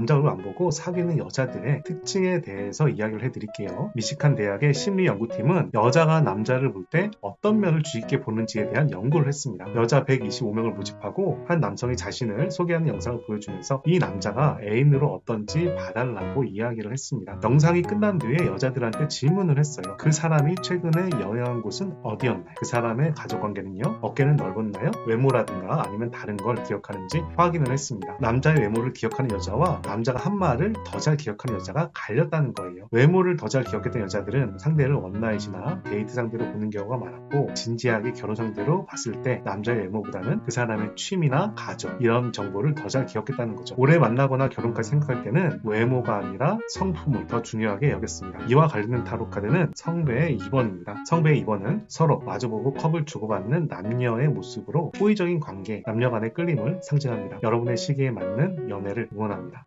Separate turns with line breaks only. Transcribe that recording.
남자 얼굴 안 보고 사귀는 여자들의 특징에 대해서 이야기를 해드릴게요. 미시칸 대학의 심리연구팀은 여자가 남자를 볼 때 어떤 면을 주의 깊게 보는지에 대한 연구를 했습니다. 여자 125명을 모집하고 한 남성이 자신을 소개하는 영상을 보여주면서 이 남자가 애인으로 어떤지 봐달라고 이야기를 했습니다. 영상이 끝난 뒤에 여자들한테 질문을 했어요. 그 사람이 최근에 여행한 곳은 어디였나요? 그 사람의 가족 관계는요? 어깨는 넓었나요? 외모라든가 아니면 다른 걸 기억하는지 확인을 했습니다. 남자의 외모를 기억하는 여자와 남자가 한 말을 더 잘 기억하는 여자가 갈렸다는 거예요. 외모를 더 잘 기억했던 여자들은 상대를 원나잇이나 데이트 상대로 보는 경우가 많았고 진지하게 결혼 상대로 봤을 때 남자의 외모보다는 그 사람의 취미나 가족 이런 정보를 더 잘 기억했다는 거죠. 오래 만나거나 결혼까지 생각할 때는 외모가 아니라 성품을 더 중요하게 여겼습니다. 이와 관련된 타로 카드는 성배의 2번입니다. 성배의 2번은 서로 마주보고 컵을 주고받는 남녀의 모습으로 호의적인 관계, 남녀 간의 끌림을 상징합니다. 여러분의 시기에 맞는 연애를 응원합니다.